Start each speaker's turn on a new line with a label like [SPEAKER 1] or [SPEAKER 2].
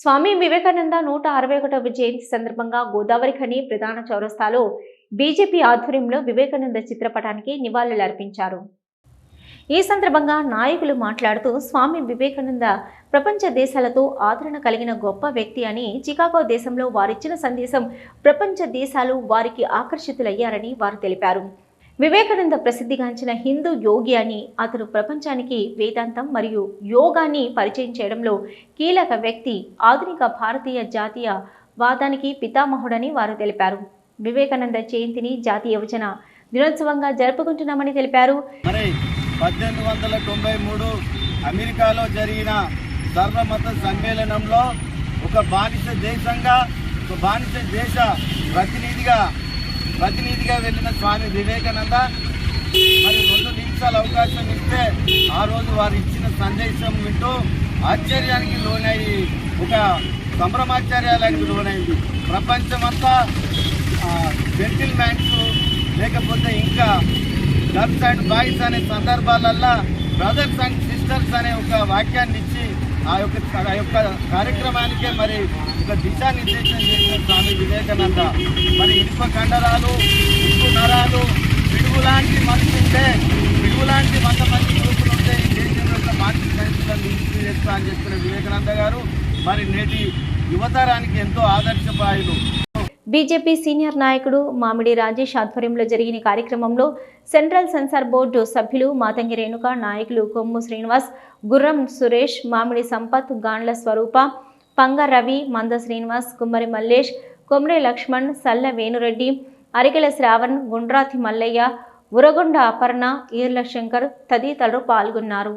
[SPEAKER 1] స్వామి వివేకానంద నూట అరవై ఒకటవ జయంతి సందర్భంగా గోదావరి ఖని ప్రధాన చౌరస్తాలో బీజేపీ ఆధ్వర్యంలో వివేకానంద చిత్రపటానికి నివాళులు అర్పించారు. ఈ సందర్భంగా నాయకులు మాట్లాడుతూ స్వామి వివేకానంద ప్రపంచ దేశాలతో ఆదరణ కలిగిన గొప్ప వ్యక్తి అని చికాగో దేశంలో వారిచ్చిన సందేశం ప్రపంచ దేశాలు వారికి ఆకర్షితులయ్యారని వారు తెలిపారు. వివేకానంద ప్రసిద్ధిగాంచిన హిందూ యోగి అని అతను ప్రపంచానికి వేదాంతం మరియు యోగాన్ని పరిచయం చేయడంలో కీలక వ్యక్తి ఆధునిక భారతీయ జాతీయ వాదానికి పితామహుడని వారు తెలిపారు. వివేకానంద జయంతిని జాతీయ యువజన దినోత్సవంగా జరుపుకుంటున్నామని తెలిపారు.
[SPEAKER 2] పద్దెనిమిది వందల తొంభై మూడు అమెరికాలో జరిగిన సర్వమత సమ్మేళనంలో ఒక బానిస దేశంగా ఒక బానిస దేశ ప్రతినిధిగా ప్రతినిధిగా వెళ్ళిన స్వామి వివేకానంద మరి రెండు నిమిషాలు అవకాశం ఇస్తే ఆ రోజు వారు ఇచ్చిన సందేశం వింటూ ఆశ్చర్యానికి లోనై ఒక సంభ్రమాచార్యాలకు లోనైంది. ప్రపంచమంతా జెంటిల్ మ్యాన్స్ లేకపోతే ఇంకా గర్ల్స్ అండ్ బాయ్స్ అనే సందర్భాలల్లో బ్రదర్స్ అండ్ సిస్టర్స్ అనే ఒక వాక్యాన్ని ఆ యొక్క ఆ యొక్క కార్యక్రమానికే మరి ఒక దిశానిర్దేశం చేసిన స్వామి వివేకానంద. మరి ఇనుప కండరాలు ఇనుపు నరాలు పిడుగు లాంటి మనిషి ఉంటే పిడుగు లాంటి వంద మంది ఉంటే ఈ దేశంలో మార్చి అని చెప్పిన వివేకానంద గారు మరి నేటి యువతరానికి ఎంతో ఆదర్శపాయులు
[SPEAKER 1] బీజేపీ సీనియర్ నాయకుడు మామిడి రాజేష్ ఆధ్వర్యంలో జరిగిన కార్యక్రమంలో సెంట్రల్ సెన్సార్ బోర్డు సభ్యులు మాతంగి రేణుక నాయకులు కొమ్ము శ్రీనివాస్ గుర్రం సురేష్ మామిడి సంపత్ గాండ్ల స్వరూప పంగ రవి మంద శ్రీనివాస్ కుమ్మరి మల్లేష్ కొమ్రె లక్ష్మణ్ సల్ల వేణురెడ్డి అరికెల శ్రావణ్ గుండ్రాతి మల్లయ్య ఉరగొండ అపర్ణ ఈర్ల శంకర్ తదితరులు పాల్గొన్నారు.